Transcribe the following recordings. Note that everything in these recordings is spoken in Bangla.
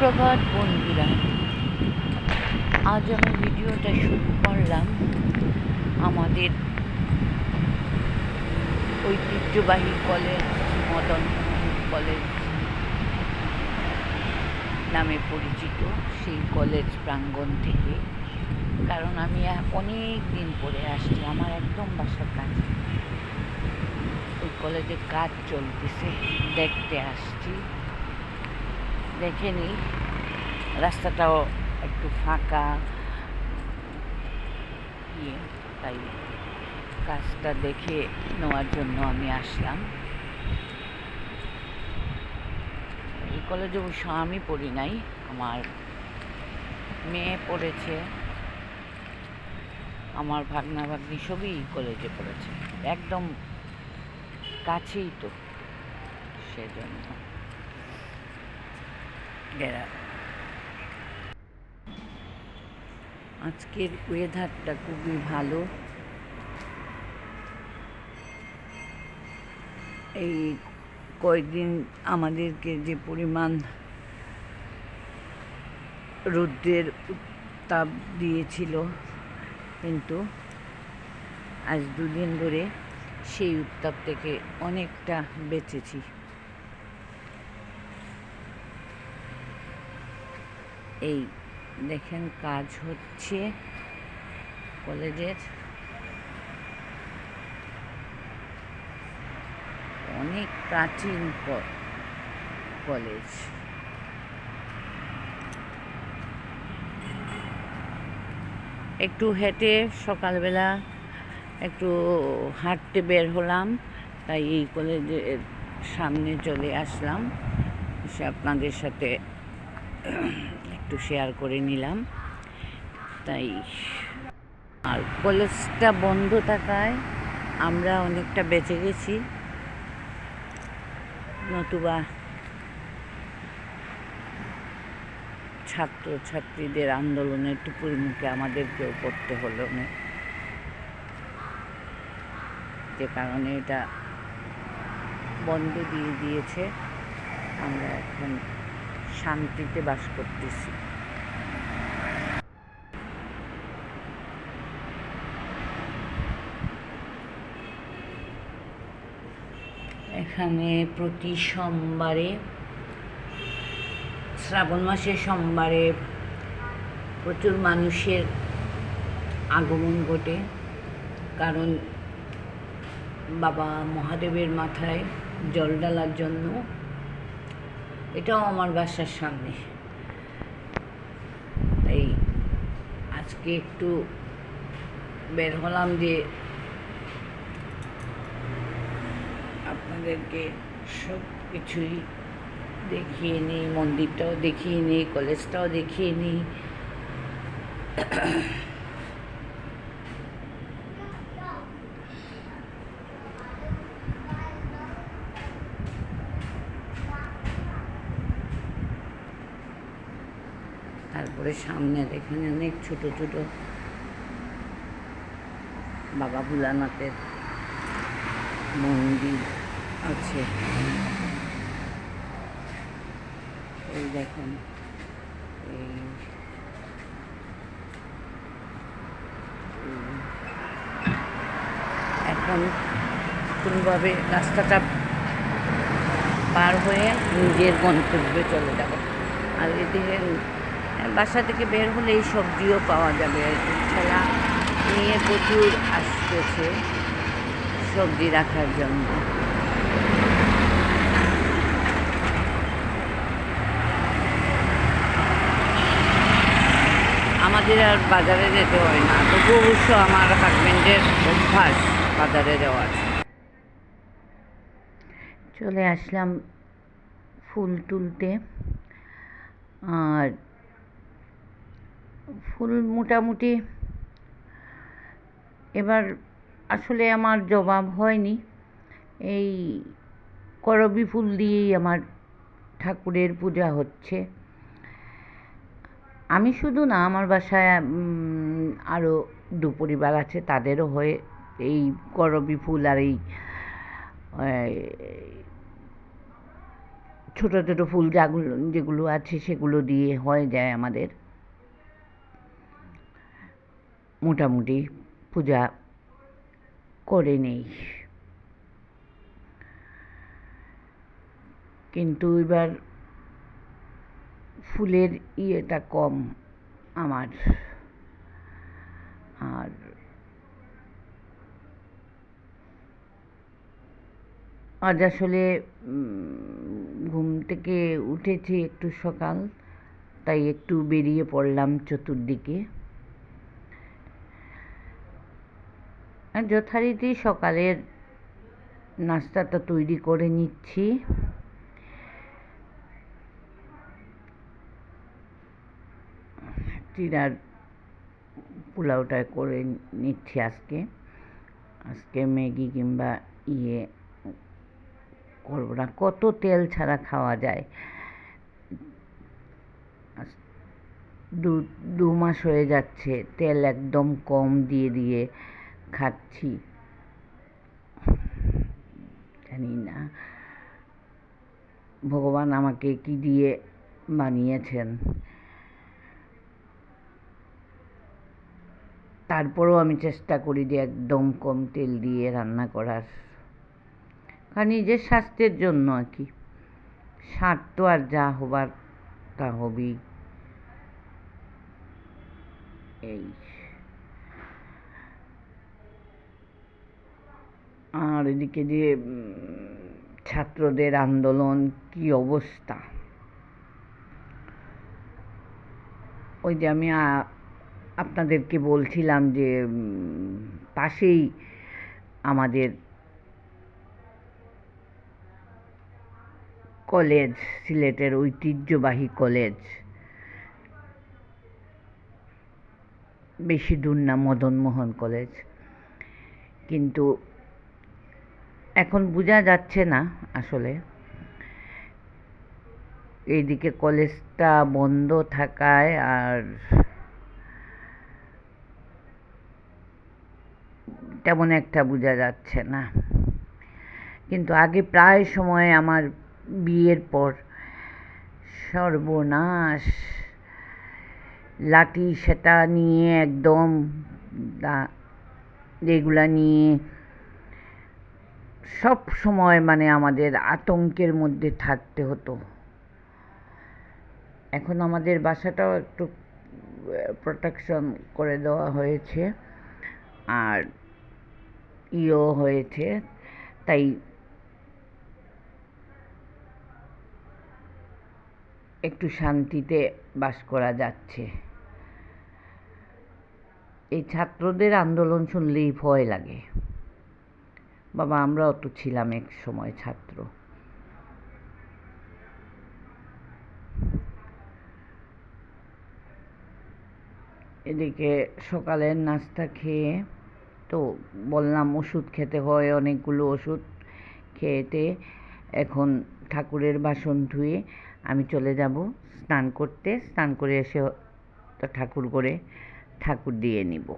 সুপ্রভাত বন্ধুরা। আজ আমি ভিডিওটা শুরু করলাম আমাদের ঐতিহ্যবাহী কলেজ, মদন কলেজ নামে পরিচিত সেই কলেজ প্রাঙ্গণ থেকে। কারণ আমি অনেক দিন পরে আসছি, আমার একদম বাসার কাছে। ওই কলেজে কাজ চলতেছে, দেখতে আসছি। দেখে নিই রাস্তাটাও একটু ফাঁকা। ইয়ে তাই কাজটা দেখে নেওয়ার জন্য আমি আসলাম। এই কলেজে অবশ্য আমি পড়ি নাই, আমার মেয়ে পড়েছে। আমার ভাগনা ভাগ্নি সবই কলেজে পড়েছে, একদম কাছেই তো, সেজন্য। আজকের ওয়েদারটা খুবই ভালো। এই কয়েকদিন আমাদেরকে যে পরিমাণ রৌদ্রের উত্তাপ দিয়েছিল, কিন্তু আজ দুদিন ধরে সেই উত্তাপ থেকে অনেকটা বেঁচেছি। এই দেখেন কাজ হচ্ছে কলেজের। অনেক প্রাচীন কলেজ। একটু হেঁটে সকালবেলা একটু হাঁটতে বের হলাম, তাই এই কলেজের সামনে চলে আসলাম। সে আপনাদের সাথে একটু শেয়ার করে নিলাম। তাই আর কলেজটা বন্ধ থাকায় আমরা অনেকটা বেঁচে গেছি। নতুবা ছাত্র ছাত্রীদের আন্দোলনের টুপুর মুখে আমাদেরকেও পড়তে হলো না। যে কারণে এটা বন্ধ দিয়ে দিয়েছে। আমরা এখন শান্তিতে বাস করতেছি। এখানে প্রতি সোমবারে, শ্রাবণ মাসের সোমবারে প্রচুর মানুষের আগমন ঘটে। কারণ বাবা মহাদেবের মাথায় জল ডালার জন্য। এটাও আমার বাসার সামনে। তাই আজকে একটু বের হলাম যে আপনাদেরকে সব কিছুই দেখিয়ে নিই মন্দিরটাও দেখিয়ে নিই কলেজটাও দেখিয়ে নিই তারপরে সামনে এখানে অনেক ছোট ছোট বাবা ভোলানাথের মন্দির। আছে এই দেখেন, এই। এখন কোনোভাবে রাস্তাটা পার হয়ে নিজের গন্তব্যে চলে যাব। আর এদিকে, বাসা থেকে বের হলে এই সবজিও পাওয়া যাবে। ঠেলা নিয়ে প্রচুর আসতেছে সবজি রাখার জন্য। আমাদের আর বাজারে যেতে হয় না। তবু অবশ্য আমার হাজবেন্ডের অভ্যাস বাজারে যাওয়ার। চলে আসলাম ফুল তুলতে। আর ফুল মোটামুটি এবার আসলে আমার জবাব হয়নি। এই করবি ফুল দিয়েই আমার ঠাকুরের পূজা হচ্ছে। আমি শুধু না, আমার বাসায় আরও দু পরিবার আছে, তাদেরও হয়ে এই করবি ফুল আর এই ছোটো ছোটো ফুল যাগুলো যেগুলো আছে সেগুলো দিয়ে হয়ে যায় আমাদের। মোটামুটি পূজা করে নেই। কিন্তু এবার ফুলের ইয়েটা কম আমার। আর আজ আসলে ঘুম থেকে উঠেছি একটু সকাল, তাই একটু বেরিয়ে পড়লাম চতুর্দিকে। যথারীতি সকালের নাস্তাটা তৈরি করে নিচ্ছি। চিরার পোলাওটা করে নিচ্ছি আজকে। আজকে ম্যাগি কিংবা ইয়ে করব না। কত তেল ছাড়া খাওয়া যায়? দু দু মাস হয়ে যাচ্ছে, তেল একদম কম দিয়ে দিয়ে খাচ্ছি। জানি না। ভগবান আমাকে কি দিয়ে বানিয়েছেন? তারপরেও আমি চেষ্টা করি যে একদম কম তেল দিয়ে রান্না করার। কারণ নিজের স্বাস্থ্যের জন্য আর কি। স্বাদ তো আর যা হবার তা হবেই। এই। আর এদিকে যে ছাত্রদের আন্দোলন কি অবস্থা? ওই যে আমি আপনাদেরকে বলছিলাম যে পাশেই আমাদের কলেজ, সিলেটের ঐতিহ্যবাহী কলেজ বেশি দূর না, মদনমোহন কলেজ। কিন্তু এখন বোঝা যাচ্ছে না আসলে। এইদিকে কলেজটা বন্ধ থাকায় আর তেমন একটা বোঝা যাচ্ছে না। কিন্তু আগে প্রায় সময় আমার বিয়ের পর সর্বনাশ লাঠি সেটা নিয়ে একদম এগুলা নিয়ে সব সময় মানে আমাদের আতঙ্কের মধ্যে থাকতে হতো। এখন আমাদের বাসাটাও একটু প্রোটেকশন করে দেওয়া হয়েছে। আর ইয়েও হয়েছে, তাই একটু শান্তিতে বাস করা যাচ্ছে। এই ছাত্রদের আন্দোলন শুনলেই ভয় লাগে। বাবা, আমরাও তো ছিলাম এক সময় ছাত্র। এদিকে সকালের নাস্তা খেয়ে তো বললাম, ওষুধ খেতে হয় অনেকগুলো ওষুধ খেয়েতে এখন ঠাকুরের বাসন ধুয়ে আমি চলে যাব স্নান করতে। স্নান করে এসে ঠাকুর করে ঠাকুর দিয়ে নিব।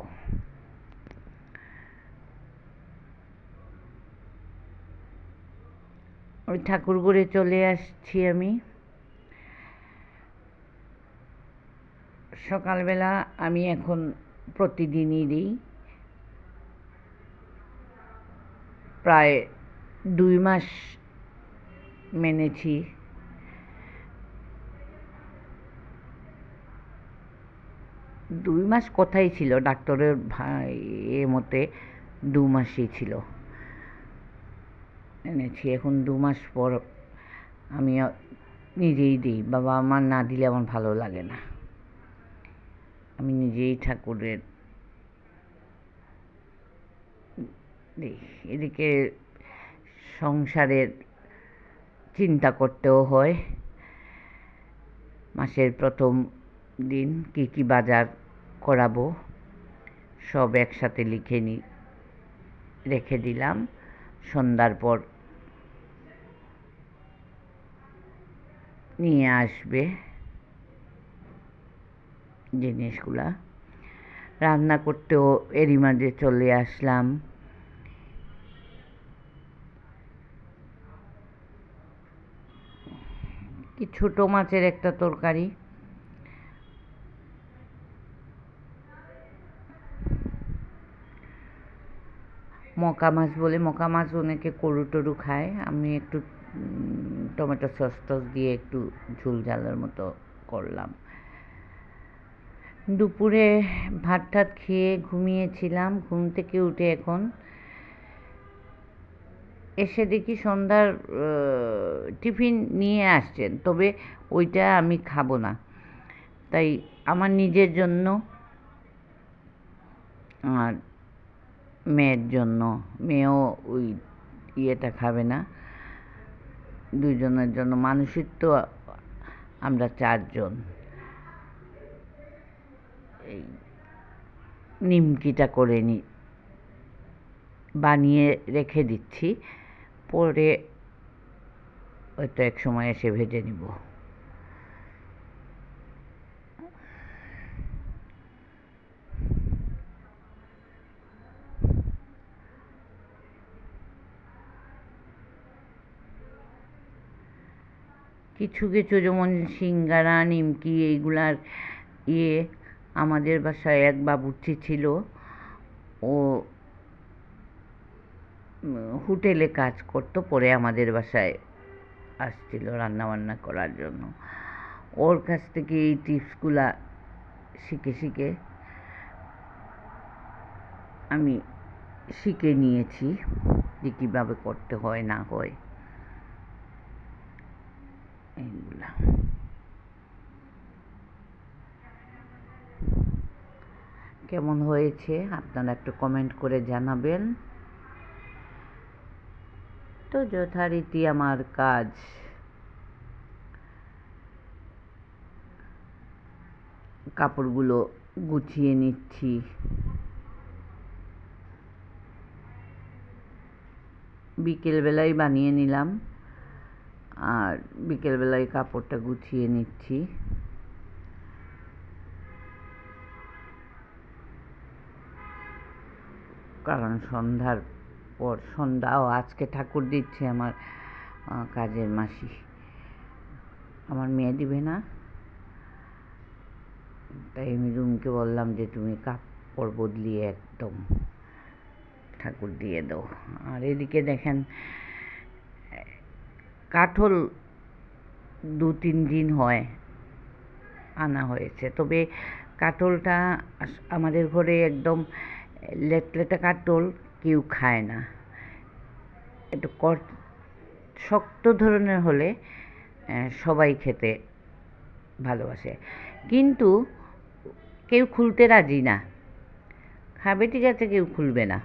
ওই ঠাকুর করে চলে আসছি আমি। সকালবেলা আমি এখন প্রতিদিনই দিই। প্রায় দুই মাস মেনেছি। দুই মাস কোথায় ছিল? ডাক্তারের এ মতে দু মাসই ছিল। এনেছি। এখন দু মাস পর আমি নিজেই দিই। বাবা আমার না দিলে আমার ভালো লাগে না। আমি নিজেই ঠাকুরের এদিকে সংসারের চিন্তা করতেও হয়। মাসের প্রথম দিন কী কী বাজার করাবো, সব একসাথে লিখে নি, রেখে দিলাম। সন্ধ্যার পর নিয়ে আসবে জিনিসগুলা। রান্না করতেও এরই মাঝে চলে আসলাম। কি ছোট মাছের একটা তরকারি। মকা মাছ বলে, মকা মাছ অনেকে করু টরু খায়। আমি একটু টমেটো সস টস দিয়ে একটু ঝুল ঝালের মতো করলাম। দুপুরে ভাত টাত খেয়ে ঘুমিয়েছিলাম। ঘুম থেকে উঠে এখন এসে দেখি সন্ধ্যার টিফিন নিয়ে আসছেন, তবে ওইটা আমি খাব না। তাই আমার নিজের জন্য আর মেয়ের জন্য, মেয়েও ওই ইয়েটা খাবে না। দুজনের জন্য, মানুষের তো আমরা চারজন। এই নিমকিটা করে নি, বানিয়ে রেখে দিচ্ছি। পরে হয়তো এক সময় এসে ভেজে নিব। কিছু কিছু যেমন সিঙ্গারা, নিমকি এইগুলার ইয়ে আমাদের বাসায় এক বাবুর্চি ছিল। ও হোটেলে কাজ করতো, পরে আমাদের বাসায় আসছিল রান্না বান্না করার জন্য। ওর কাছ থেকে এই টিপসগুলা শিখে শিখে আমি শিখে নিয়েছি যে কীভাবে করতে হয়, না হয়। এইগুলা। কেমন হয়েছে? আপনারা একটু কমেন্ট করে জানাবেন। তো যথারীতি আমার কাজ। কাপড়গুলো গুছিয়ে নিচ্ছি। বিকেলবেলায় বানিয়ে নিলাম। আর বিকেলবেলায় কাপড়টা গুছিয়ে নিচ্ছি। কারণ সন্ধ্যার পর সন্ধ্যাও আজকে ঠাকুর দিচ্ছে আমার কাজের মাসি। আমার মেয়ে দিবে না। তাই আমি রুমকে বললাম যে, তুমি কাপড় বদলিয়ে একদম ঠাকুর দিয়ে দাও। আর এদিকে দেখেন, কাঠল দু তিন দিন হয়, আনা হয়েছে। তবে কাঠলটা আমাদের ঘরে একদম লেটলেটে কাঠল কেউ খায় না। একটু কর, শক্ত ধরনের হলে সবাই খেতে ভালোবাসে। কিন্তু কেউ খুলতে রাজি না। খাবে ঠিক আছে, কেউ খুলবে না।